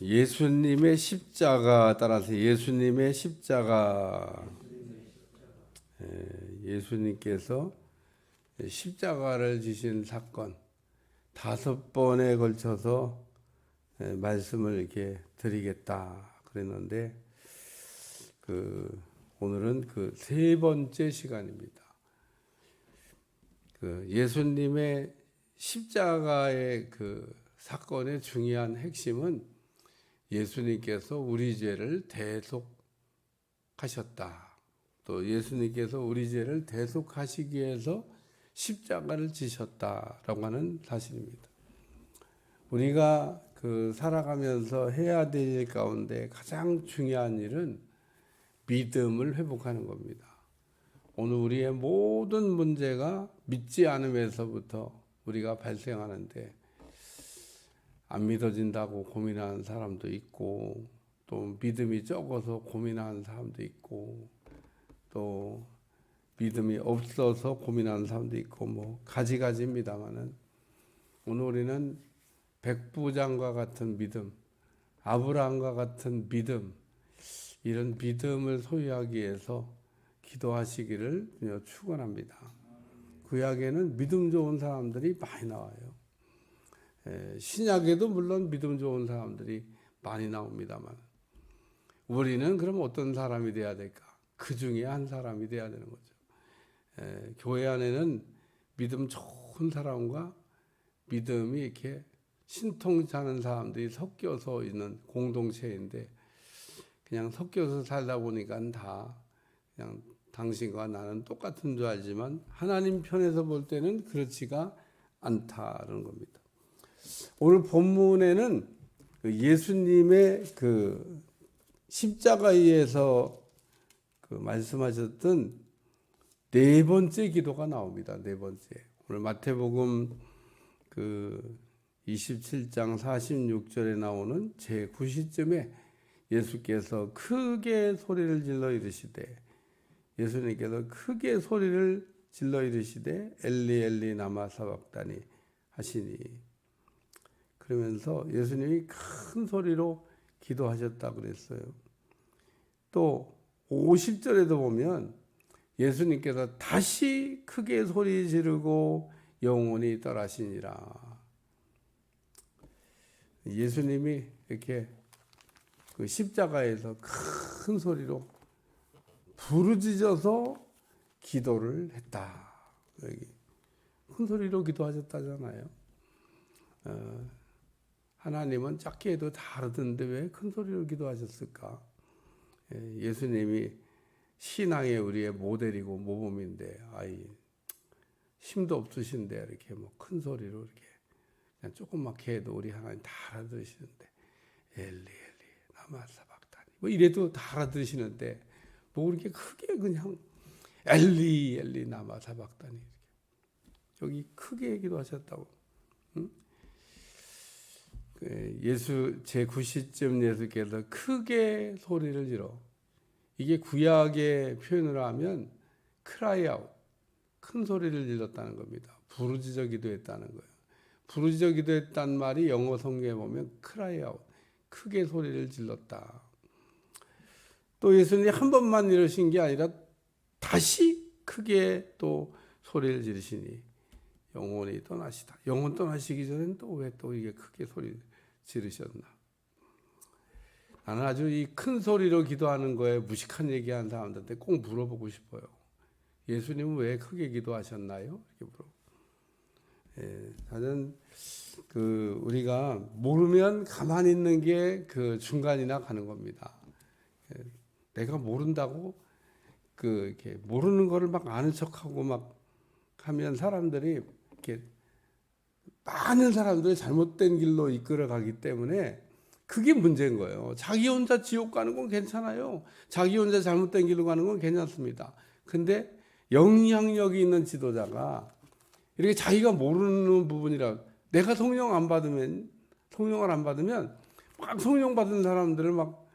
예수님의 십자가 따라서 예수님의 십자가 예, 예수님께서 십자가를 지신 사건 다섯 번에 걸쳐서 예, 말씀을 이렇게 드리겠다 그랬는데 그 오늘은 그 세 번째 시간입니다. 그 예수님의 십자가의 그 사건의 중요한 핵심은 예수님께서 우리 죄를 대속하셨다. 또 예수님께서 우리 죄를 대속하시기 위해서 십자가를 지셨다라고 하는 사실입니다. 우리가 그 살아가면서 해야 될 일 가운데 가장 중요한 일은 믿음을 회복하는 겁니다. 오늘 우리의 모든 문제가 믿지 않음에서부터 우리가 발생하는데 안 믿어진다고 고민하는 사람도 있고 또 믿음이 적어서 고민하는 사람도 있고 또 믿음이 없어서 고민하는 사람도 있고 뭐 가지가지입니다만은 오늘 우리는 백부장과 같은 믿음, 아브라함과 같은 믿음 이런 믿음을 소유하기 위해서 기도하시기를 축원합니다. 구약에는 믿음 좋은 사람들이 많이 나와요. 예, 신약에도 물론 믿음 좋은 사람들이 많이 나옵니다만 우리는 그럼 어떤 사람이 돼야 될까? 그 중에 한 사람이 돼야 되는 거죠. 예, 교회 안에는 믿음 좋은 사람과 믿음이 이렇게 신통찮은 사람들이 섞여서 있는 공동체인데 그냥 섞여서 살다 보니까 다 그냥 당신과 나는 똑같은 줄 알지만 하나님 편에서 볼 때는 그렇지가 않다는 겁니다. 오늘 본문에는 그 예수님의 그 십자가에서 그 말씀하셨던 네 번째 기도가 나옵니다. 네 번째. 오늘 마태복음 그 27장 46절에 나오는 제 9시쯤에 예수께서 크게 소리를 질러 이르시되 예수님께서 크게 소리를 질러 이르시되 엘리 엘리 나마 사박다니 하시니 그러면서 예수님이 큰 소리로 기도하셨다 그랬어요. 또 50절에도 보면 예수님께서 다시 크게 소리 지르고 영원히 떠나시니라. 예수님이 이렇게 그 십자가에서 큰 소리로 부르짖어서 기도를 했다. 여기 큰 소리로 기도하셨다잖아요. 어, 하나님은 작게 해도 다 알아듣는데 왜 큰 소리로 기도하셨을까? 예, 예수님이 신앙의 우리의 모델이고 모범인데 아이 힘도 없으신데 이렇게 뭐 큰 소리로 이렇게 그냥 조금맣게 해도 우리 하나님 다 알아들으시는데 엘리 엘리 나마사박다니 뭐 이래도 다 알아들으시는데 뭐 그렇게 크게 그냥 엘리 엘리 나마사박다니 여기 크게 기도하셨다고 응? 그 예수 제 9시쯤 예수께서 크게 소리를 질러 이게 구약의 표현으로 하면 크라이 아웃 큰 소리를 질렀다는 겁니다. 부르짖어 기도했다는 거예요. 부르짖어 기도했단 말이 영어 성경에 보면 크라이 아웃 크게 소리를 질렀다. 또 예수님이 한 번만 이러신 게 아니라 다시 크게 또 소리를 지르시니 영혼이 떠나시다. 영혼 떠나시기 전엔 또 왜 또 이게 크게 소리 지르셨나? 나는 아주 이 큰 소리로 기도하는 거에 무식한 얘기하는 사람들한테 꼭 물어보고 싶어요. 예수님은 왜 크게 기도하셨나요? 이렇게 물어. 예, 나는 그 우리가 모르면 가만히 있는 게 그 중간이나 가는 겁니다. 예, 내가 모른다고 그 이렇게 모르는 거를 막 아는 척하고 막 하면 사람들이 이렇게 많은 사람들이 잘못된 길로 이끌어 가기 때문에 그게 문제인 거예요. 자기 혼자 지옥 가는 건 괜찮아요. 자기 혼자 잘못된 길로 가는 건 괜찮습니다. 근데 영향력이 있는 지도자가 이렇게 자기가 모르는 부분이라 내가 성령 안 받으면 성령을 안 받으면 막 성령 받은 사람들을 막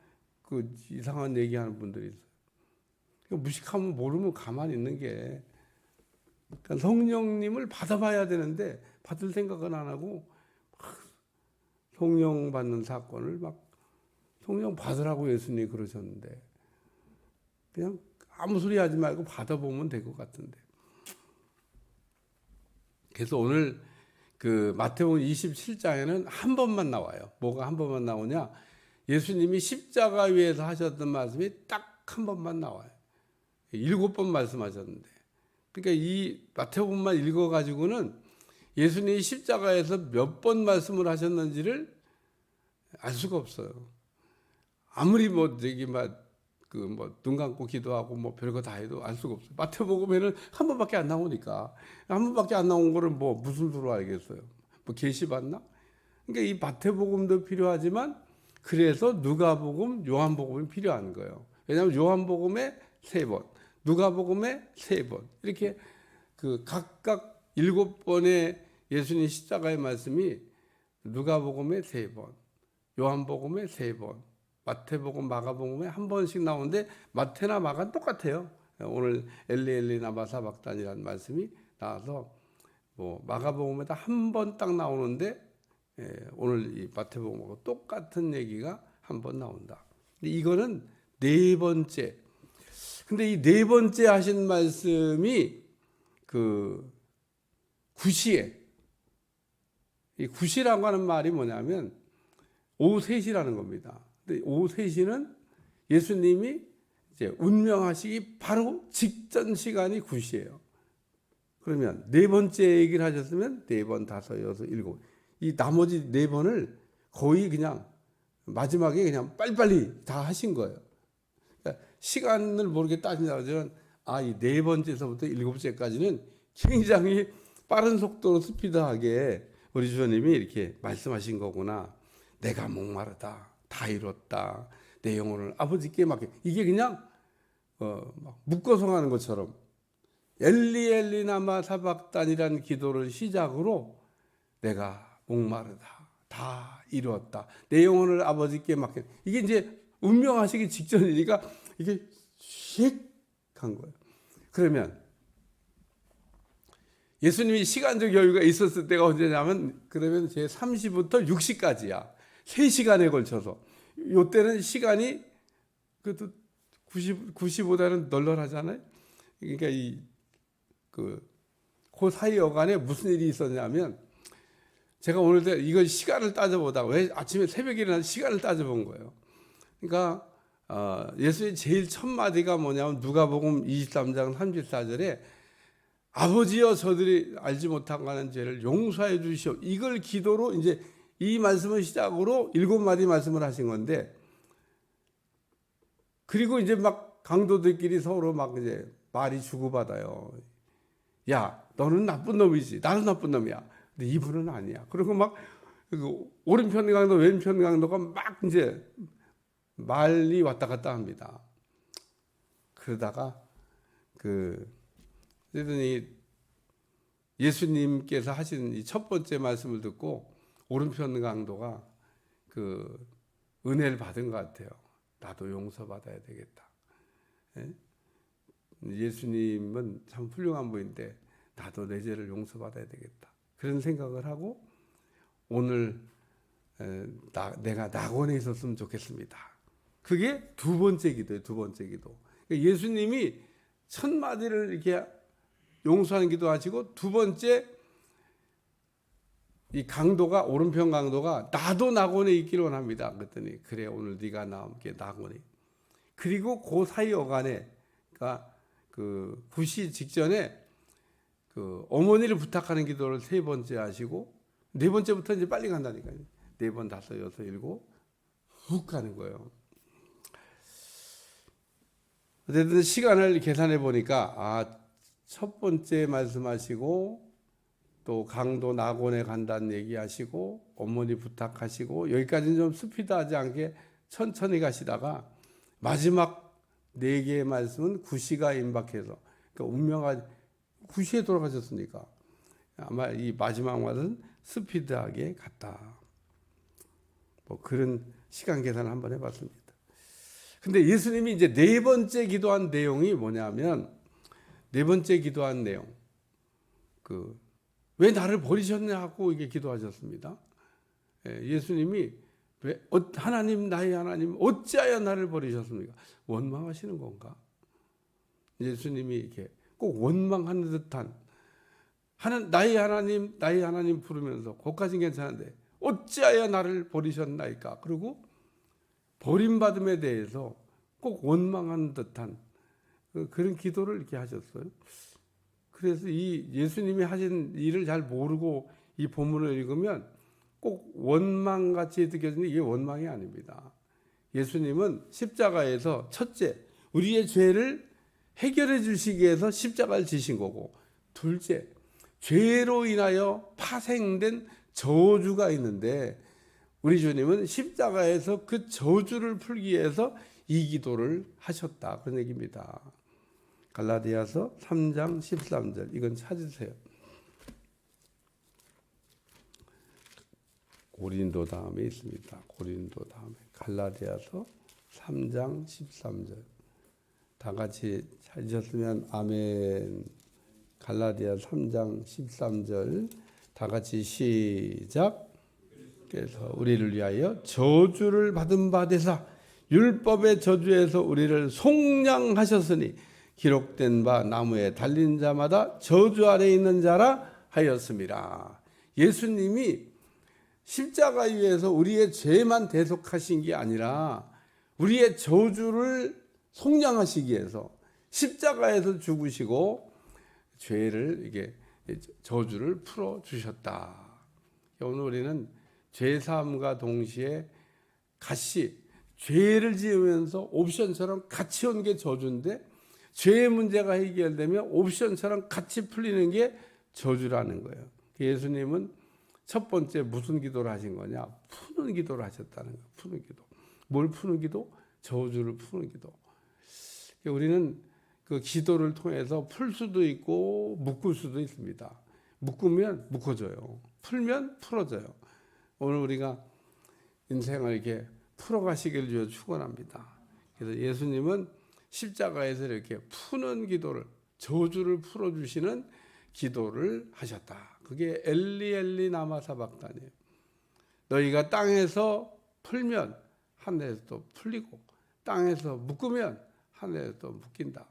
그 이상한 얘기하는 분들이 있어요. 그러니까 무식하면 모르면 가만히 있는 게 그러니까 성령님을 받아봐야 되는데 받을 생각은 안 하고 성령 받는 사건을 막 성령 받으라고 예수님이 그러셨는데 그냥 아무 소리 하지 말고 받아보면 될 것 같은데. 그래서 오늘 그 마태복음 27장에는 한 번만 나와요. 뭐가 한 번만 나오냐? 예수님이 십자가 위에서 하셨던 말씀이 딱 한 번만 나와요. 일곱 번 말씀하셨는데. 그러니까 이 마태복음만 읽어 가지고는 예수님이 십자가에서 몇 번 말씀을 하셨는지를 알 수가 없어요. 아무리 뭐 저기 막그뭐 눈 감고 기도하고 뭐 별거 다 해도 알 수가 없어요. 마태복음에는 한 번밖에 안 나오니까 한 번밖에 안 나온 거를 뭐 무슨 수로 알겠어요? 뭐 계시 받나? 그러니까 이 마태복음도 필요하지만 그래서 누가복음, 요한복음이 필요한 거예요. 왜냐하면 요한복음에 세 번, 누가복음에 세 번 이렇게 그 각각 일곱 번의 예수님 십자가의 말씀이 누가복음에 세 번, 요한복음에 세 번, 마태복음, 마가복음에 한 번씩 나오는데 마태나 마가는 똑같아요. 오늘 엘리엘리 나바사박단이라는 말씀이 나와서 뭐 마가복음에다 한 번 딱 나오는데 예, 오늘 이 마태복음하고 똑같은 얘기가 한 번 나온다. 이거는 네 번째. 근데 이 네 번째 하신 말씀이 그 구시에 이 구시라고 하는 말이 뭐냐면 오후 3시라는 겁니다. 근데 오후 3시는 예수님이 이제 운명하시기 바로 직전 시간이 9시예요. 그러면 네 번째 얘기를 하셨으면 네 번, 다섯, 여섯, 일곱. 이 나머지 네 번을 거의 그냥 마지막에 그냥 빨리빨리 다 하신 거예요. 그러니까 시간을 모르게 따진다면 아, 이 네 번째서부터 일곱째까지는 굉장히 빠른 속도로 스피드하게 우리 주님이 이렇게 말씀하신 거구나. 내가 목마르다. 다 이뤘다. 내 영혼을 아버지께 맡겨. 이게 그냥 어, 막 묶어서 가는 것처럼 엘리 엘리 나마 사박단이라는 기도를 시작으로 내가 목마르다. 다 이루었다. 내 영혼을 아버지께 맡겨. 이게 이제 운명하시기 직전이니까 이게 씩한 거예요. 그러면 예수님이 시간적 여유가 있었을 때가 언제냐면 그러면 제 30부터 60까지야. 3시간에 걸쳐서. 요때는 시간이 그래도 90, 90보다는 널널하잖아요. 그러니까 이, 그, 그 사이 여간에 무슨 일이 있었냐면 제가 오늘 이걸 시간을 따져보다가 왜 아침에 새벽에 일어나 시간을 따져본 거예요. 그러니까 어, 예수의 제일 첫 마디가 뭐냐면 누가복음 23장 34절에 아버지여 저들이 알지 못하고 하는 죄를 용서해 주시오. 이걸 기도로 이제 이 말씀을 시작으로 일곱 마디 말씀을 하신 건데 그리고 이제 막 강도들끼리 서로 막 이제 말이 주고받아요. 야, 너는 나쁜 놈이지. 나는 나쁜 놈이야. 근데 이분은 아니야. 그리고 막그 오른편 강도, 왼편 강도가 막 이제 말이 왔다 갔다 합니다. 그러다가 그 그러더니 예수님께서 하신 이 첫 번째 말씀을 듣고 오른편 강도가 그 은혜를 받은 것 같아요. 나도 용서받아야 되겠다. 예? 예수님은 참 훌륭한 분인데 나도 내 죄를 용서받아야 되겠다. 그런 생각을 하고 오늘 나, 내가 낙원에 있었으면 좋겠습니다. 그게 두 번째 기도예요. 두 번째 기도. 그러니까 예수님이 첫 마디를 이렇게 용서하는 기도 하시고 두 번째 이 강도가 오른편 강도가 나도 낙원에 있기를 원합니다. 그랬더니 그래 오늘 네가 나와 함께 낙원에. 그리고 그 사이 어간에 그러니까 그 구시 직전에 그 어머니를 부탁하는 기도를 세 번째 하시고 네 번째부터 이제 빨리 간다니까요. 네 번, 다섯, 여섯, 일곱 훅 가는 거예요. 어쨌든 시간을 계산해 보니까 아, 첫 번째 말씀하시고 또 강도 낙원에 간다는 얘기하시고 어머니 부탁하시고 여기까지는 좀 스피드하지 않게 천천히 가시다가 마지막 네 개의 말씀은 구시가 임박해서 그러니까 운명아 구시에 돌아가셨으니까 아마 이 마지막 말은 스피드하게 갔다. 뭐 그런 시간 계산을 한번 해봤습니다. 근데 예수님이 이제 네 번째 기도한 내용이 뭐냐면 네 번째 기도한 내용 그 왜 나를 버리셨냐 하고 이게 기도하셨습니다. 예, 예수님이 왜 어, 하나님 나의 하나님 어찌하여 나를 버리셨습니까? 원망하시는 건가? 예수님이 이렇게 꼭 원망하는 듯한 하는 나의 하나님 나의 하나님 부르면서 거기까지는 괜찮은데 어찌하여 나를 버리셨나이까? 그리고 버림받음에 대해서 꼭 원망하는 듯한 그- 그런 기도를 이렇게 하셨어요. 그래서 이 예수님이 하신 일을 잘 모르고 이 본문을 읽으면 꼭 원망같이 느껴지는 이게 원망이 아닙니다. 예수님은 십자가에서 첫째, 우리의 죄를 해결해 주시기 위해서 십자가를 지신 거고, 둘째, 죄로 인하여 파생된 저주가 있는데, 우리 주님은 십자가에서 그 저주를 풀기 위해서 이 기도를 하셨다. 그런 얘기입니다. 갈라디아서 3장 13절. 이건 찾으세요. 고린도 다음에 있습니다. 고린도 다음에 갈라디아서 3장 13절. 다 같이 찾으셨으면 아멘. 갈라디아 3장 13절 다 같이 시작. 그래서 우리를 위하여 저주를 받은 바 되사 율법의 저주에서 우리를 속량하셨으니 기록된 바 나무에 달린 자마다 저주 아래 있는 자라 하였습니다. 예수님이 십자가 위에서 우리의 죄만 대속하신 게 아니라 우리의 저주를 속량하시기 위해서 십자가에서 죽으시고 죄를 이게 저주를 풀어 주셨다. 오늘 우리는 죄 사함과 동시에 같이 죄를 지으면서 옵션처럼 같이 온 게 저주인데 죄의 문제가 해결되면 옵션처럼 같이 풀리는 게 저주라는 거예요. 예수님은 첫 번째 무슨 기도를 하신 거냐? 푸는 기도를 하셨다는 거예요. 푸는 기도. 뭘 푸는 기도? 저주를 푸는 기도. 우리는 그 기도를 통해서 풀 수도 있고 묶을 수도 있습니다. 묶으면 묶어져요. 풀면 풀어져요. 오늘 우리가 인생을 이렇게 풀어가시길 주여 축원합니다. 그래서 예수님은 십자가에서 이렇게 푸는 기도를 저주를 풀어 주시는 기도를 하셨다. 그게 엘리 엘리 나마 사박단이에요. 너희가 땅에서 풀면 하늘에서 또 풀리고 땅에서 묶으면 하늘에서 또 묶인다.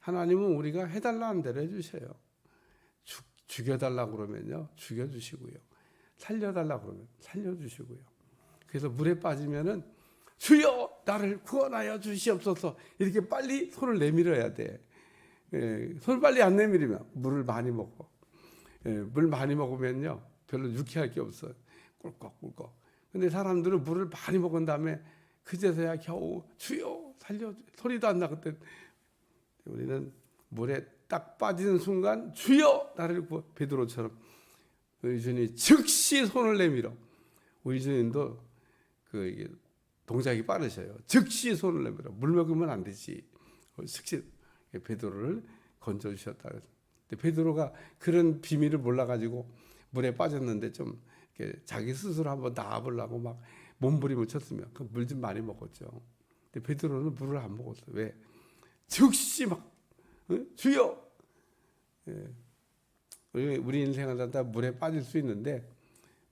하나님은 우리가 해달라는 대로 해주셔요. 죽, 죽여달라 그러면요 죽여주시고요. 살려달라 그러면 살려주시고요. 그래서 물에 빠지면은 주여 나를 구원하여 주시옵소서 이렇게 빨리 손을 내밀어야 돼. 예, 손 빨리 안 내밀으면 물을 많이 먹어. 예, 물 많이 먹으면요 별로 유쾌할 게 없어요. 꿀꺽꿀꺽. 근데 사람들은 물을 많이 먹은 다음에 그제서야 겨우 주여 살려 소리도 안 나. 그때 우리는 물에 딱 빠지는 순간 주여 나를 구워 베드로처럼 우리 주님이 즉시 손을 내밀어. 우리 주님도 그 이게 동작이 빠르셔요. 즉시 손을 내밀어. 물 먹으면 안 되지. 즉시 베드로를 건져 주셨다. 근데 베드로가 그런 비밀을 몰라 가지고 물에 빠졌는데 좀 자기 스스로 한번 나와보려고 막 몸부림을 쳤으면 그 물 좀 많이 먹었죠. 근데 베드로는 물을 안 먹었어요. 왜? 즉시 막 어? 주여. 예. 우리 우리 인생을 다 물에 빠질 수 있는데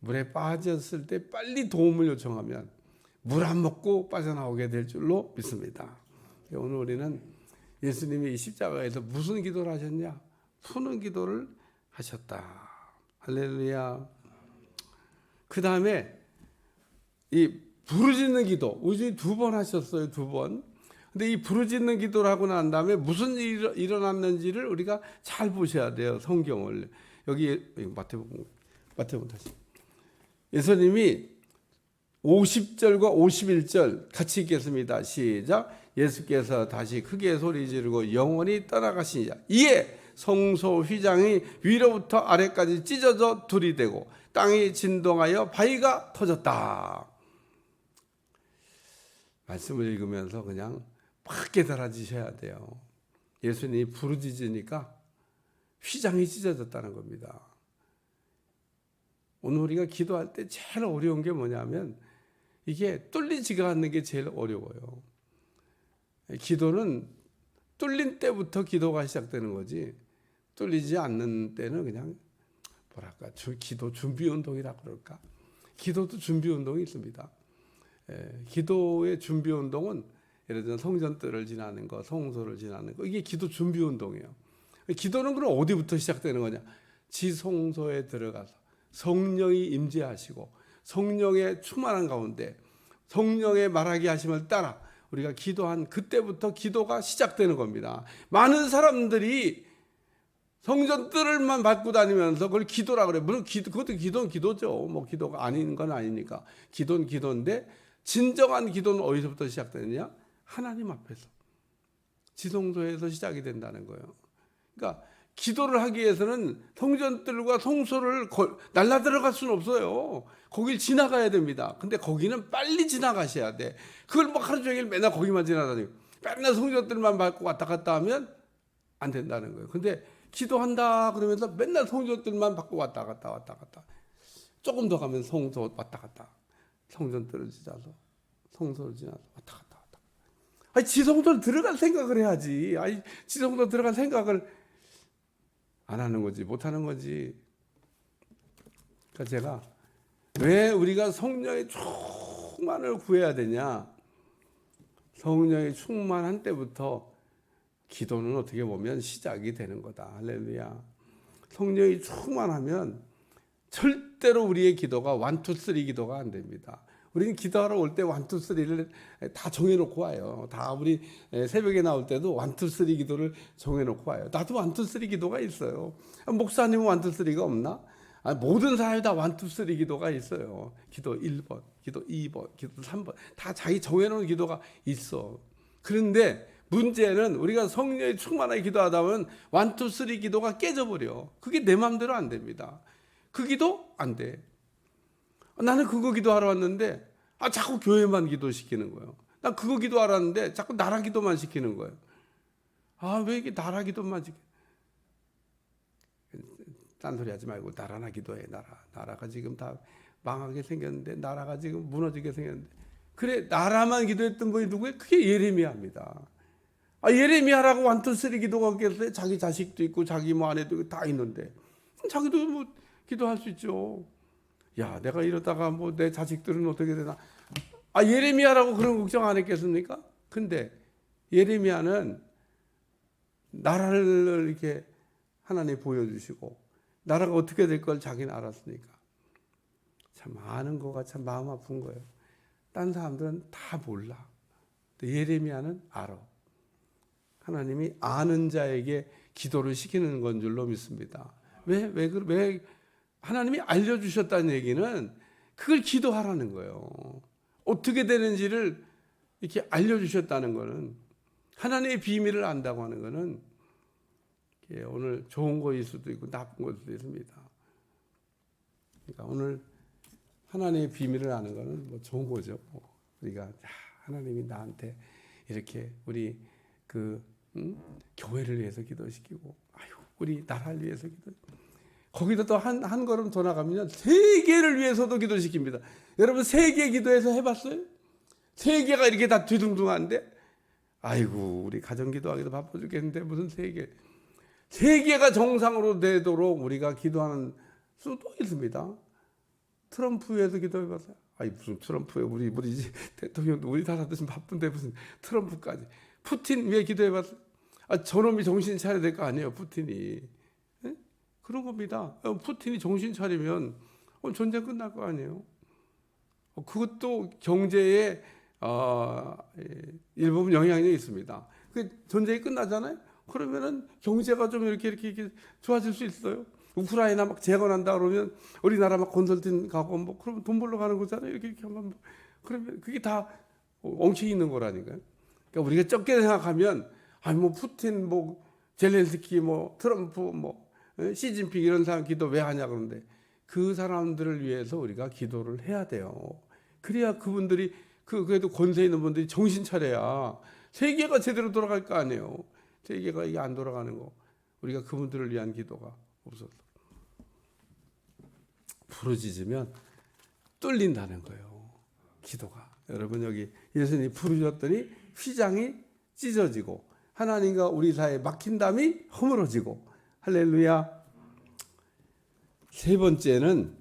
물에 빠졌을 때 빨리 도움을 요청하면 물 안 먹고 빠져나오게 될 줄로 믿습니다. 오늘 우리는 예수님이 이 십자가에서 무슨 기도를 하셨냐? 푸는 기도를 하셨다. 할렐루야. 그 다음에 이 부르짖는 기도, 우리 두번 하셨어요, 두 번. 근데 이 부르짖는 기도를 하고 난 다음에 무슨 일이 일어났는지를 우리가 잘 보셔야 돼요, 성경을. 여기 마태복음, 마태복음 다시. 예수님이 50절과 51절 같이 읽겠습니다. 시작. 예수께서 다시 크게 소리 지르고 영원히 떠나가시니 이에 성소 휘장이 위로부터 아래까지 찢어져 둘이 되고 땅이 진동하여 바위가 터졌다. 말씀을 읽으면서 그냥 막 깨달아지셔야 돼요. 예수님이 부르짖으니까 휘장이 찢어졌다는 겁니다. 오늘 우리가 기도할 때 제일 어려운 게 뭐냐면 이게 뚫리지가 않는 게 제일 어려워요. 기도는 뚫린 때부터 기도가 시작되는 거지 뚫리지 않는 때는 그냥 뭐랄까 기도 준비 운동이라 그럴까 기도도 준비 운동이 있습니다. 예, 기도의 준비 운동은 예를 들어 성전뜰을 지나는 거, 성소를 지나는 거 이게 기도 준비 운동이에요. 기도는 그럼 어디부터 시작되는 거냐? 지성소에 들어가서 성령이 임재하시고 성령의 충만한 가운데 성령의 말하게 하심을 따라 우리가 기도한 그때부터 기도가 시작되는 겁니다. 많은 사람들이 성전 뜰을만 밟고 다니면서 그걸 기도라 그래. 물론 기도, 그것도 기도는 기도죠. 뭐 기도가 아닌 건 아니니까. 기도는 기도인데 진정한 기도는 어디서부터 시작되느냐? 하나님 앞에서. 지성소에서 시작이 된다는 거예요. 그러니까 기도를 하기 위해서는 성전들과 성소를 걸, 날라 들어갈 수는 없어요. 거길 지나가야 됩니다. 근데 거기는 빨리 지나가셔야 돼. 그걸 뭐 하루 종일 맨날 거기만 지나다니고 맨날 성전들만 밟고 왔다 갔다 하면 안 된다는 거예요. 근데 기도한다 그러면서 맨날 성전들만 밟고 왔다 갔다 왔다 갔다. 조금 더 가면 성소 왔다 갔다. 성전들을 지나서 성소를 지나서 왔다 갔다 왔다. 아니 지성소 들어갈 생각을 해야지. 아니 지성소 들어갈 생각을 안 하는 거지 못 하는 거지. 그러니까 제가 왜 우리가 성령의 충만을 구해야 되냐? 성령의 충만한 때부터 기도는 어떻게 보면 시작이 되는 거다. 할렐루야. 성령이 충만하면 절대로 우리의 기도가 원투 쓰리 기도가 안 됩니다. 우리는 기도하러 올 때 원투 쓰리를 다 정해놓고 와요. 다 우리 새벽에 나올 때도 원투 쓰리 기도를 정해놓고 와요. 나도 원투 쓰리 기도가 있어요. 목사님은 원투 쓰리가 없나? 아니, 모든 사람이 다 원투 쓰리 기도가 있어요. 기도 1번, 기도 2번, 기도 3번 다 자기 정해놓은 기도가 있어. 그런데 문제는 우리가 성령의 충만하게 기도하다 보면 원투 쓰리 기도가 깨져버려. 그게 내 마음대로 안 됩니다. 그 기도 안 돼. 나는 그거 기도하러 왔는데 아 자꾸 교회만 기도시키는 거예요. 난 그거 기도하러 왔는데 자꾸 나라 기도만 시키는 거예요. 아 왜 이게 나라 기도만 시키? 딴소리 하지 말고 나라나 기도해 나라. 나라가 지금 다 망하게 생겼는데 나라가 지금 무너지게 생겼는데 그래 나라만 기도했던 분이 누구예요? 그게 예레미야입니다. 아 예레미야라고 완투쓰리 기도가 있겠어요? 자기 자식도 있고 자기 뭐 아내도 다 있는데 자기도 뭐 기도할 수 있죠. 야, 내가 이러다가 뭐 내 자식들은 어떻게 되나? 아, 예레미야라고 그런 걱정 안 했겠습니까? 근데 예레미야는 나라를 이렇게 하나님 보여주시고 나라가 어떻게 될 걸 자기는 알았으니까 참 아는 거가 참 마음 아픈 거예요. 딴 사람들은 다 몰라. 예레미야는 알아. 하나님이 아는 자에게 기도를 시키는 건 줄로 믿습니다. 왜, 왜, 그- 왜, 하나님이 알려주셨다는 얘기는 그걸 기도하라는 거예요. 어떻게 되는지를 이렇게 알려주셨다는 거는 하나님의 비밀을 안다고 하는 거는 오늘 좋은 거일 수도 있고 나쁜 수도 있습니다. 그러니까 오늘 하나님의 비밀을 아는 거는 뭐 좋은 거죠. 뭐 우리가 야, 하나님이 나한테 이렇게 우리 그 음? 교회를 위해서 기도시키고 아유 우리 나라를 위해서 기도 거기다 또 한 한 걸음 더 나가면 세계를 위해서도 기도시킵니다. 여러분 세계 기도해서 해봤어요? 세계가 이렇게 다 뒤둥둥한데 아이고 우리 가정 기도하기도 바빠 죽겠는데 무슨 세계 세계가 정상으로 되도록 우리가 기도하는 수도 있습니다. 트럼프 위해서 기도해봤어요. 아니 무슨 트럼프에 우리 우리 대통령도 우리 나라도 좀 바쁜데 무슨 트럼프까지 푸틴 위해 기도해봤어요. 아 저놈이 정신 차려야 될 거 아니에요 푸틴이. 예? 그런 겁니다. 어, 푸틴이 정신 차리면 어, 전쟁 끝날 거 아니에요. 어, 그것도 경제에 어, 예, 일부분 영향이 있습니다. 그 전쟁이 끝나잖아요. 그러면은 경제가 좀 이렇게 이렇게, 이렇게 좋아질 수 있어요. 우크라이나 막 재건한다 그러면 우리나라 막 건설팀 가고 뭐 그러면 돈 벌러 가는 거잖아요. 이렇게 이렇게 하면 뭐 그러면 그게 다 엉켜있는 있는 거라니까요. 그러니까 우리가 적게 생각하면 아니 뭐 푸틴 뭐 젤렌스키 뭐 트럼프 뭐 에? 시진핑 이런 사람 기도 왜 하냐 그런데 그 사람들을 위해서 우리가 기도를 해야 돼요. 그래야 그분들이 그 그래도 권세 있는 분들이 정신 차려야 세계가 제대로 돌아갈 거 아니에요. 세계가 이게 안 돌아가는 거 우리가 그분들을 위한 기도가 없어서 부르짖으면 뚫린다는 거예요. 기도가 여러분 여기 예수님이 부르셨더니 휘장이 찢어지고 하나님과 우리 사이에 막힌 담이 허물어지고 할렐루야. 세 번째는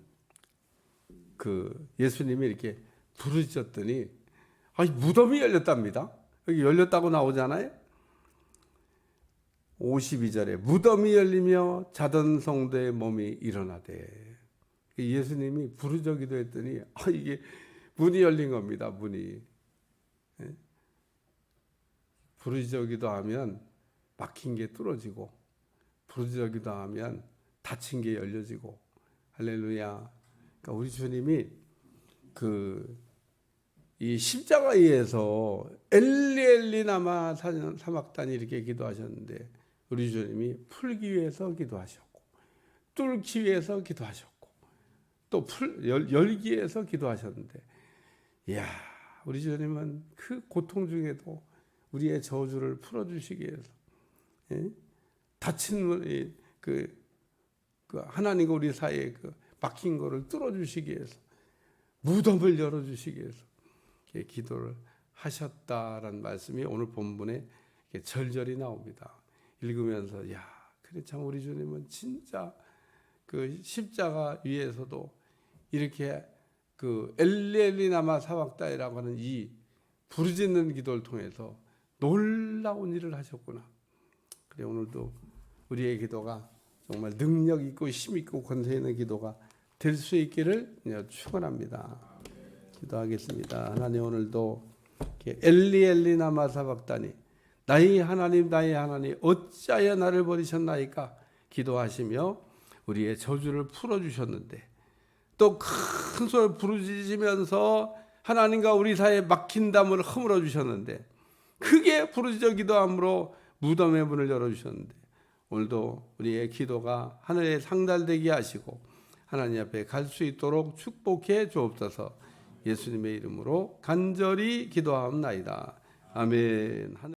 그 예수님이 이렇게 부르셨더니 아니 무덤이 열렸답니다. 여기 열렸다고 나오잖아요. 52절에 무덤이 열리며 자던 성도의 몸이 일어나되 예수님이 부르짖기도 했더니 아 이게 문이 열린 겁니다. 문이 예? 부르짖기도 하면 막힌 게 뚫어지고 부르짖기 도 하면 닫힌 게 열려지고 할렐루야. 그러니까 우리 주님이 그 이 십자가에서 엘리 엘리 나마 사막단이 이렇게 기도하셨는데 우리 주님이 풀기 위해서 기도하셨고 뚫기 위해서 기도하셨고 또 풀 열기 위해서 기도하셨는데 이야 우리 주님은 그 고통 중에도 우리의 저주를 풀어주시기 위해서 예? 닫힌 이, 그, 그 하나님과 우리 사이에 그 막힌 거를 뚫어주시기 위해서 무덤을 열어주시기 위해서 기도를 하셨다라는 말씀이 오늘 본문에 절절히 나옵니다. 읽으면서 야 그래 참 우리 주님은 진짜 그 십자가 위에서도 이렇게 그 엘리엘리나마 사박다이라고 하는 이 부르짖는 기도를 통해서 놀라운 일을 하셨구나. 그래 오늘도 우리의 기도가 정말 능력 있고 힘 있고 권세 있는 기도가 될 수 있기를 축원합니다. 기도하겠습니다. 하나님 오늘도 엘리 엘리 나마 사박다니 나의 하나님 나의 하나님 어찌하여 나를 버리셨나이까 기도하시며 우리의 저주를 풀어 주셨는데 또 큰 소리 부르짖으면서 하나님과 우리 사이에 막힌 담을 허물어 주셨는데 크게 부르짖어 기도함으로 무덤의 문을 열어 주셨는데 오늘도 우리의 기도가 하늘에 상달되게 하시고 하나님 앞에 갈 수 있도록 축복해 주옵소서. 예수님의 이름으로 간절히 기도하옵나이다. 아멘.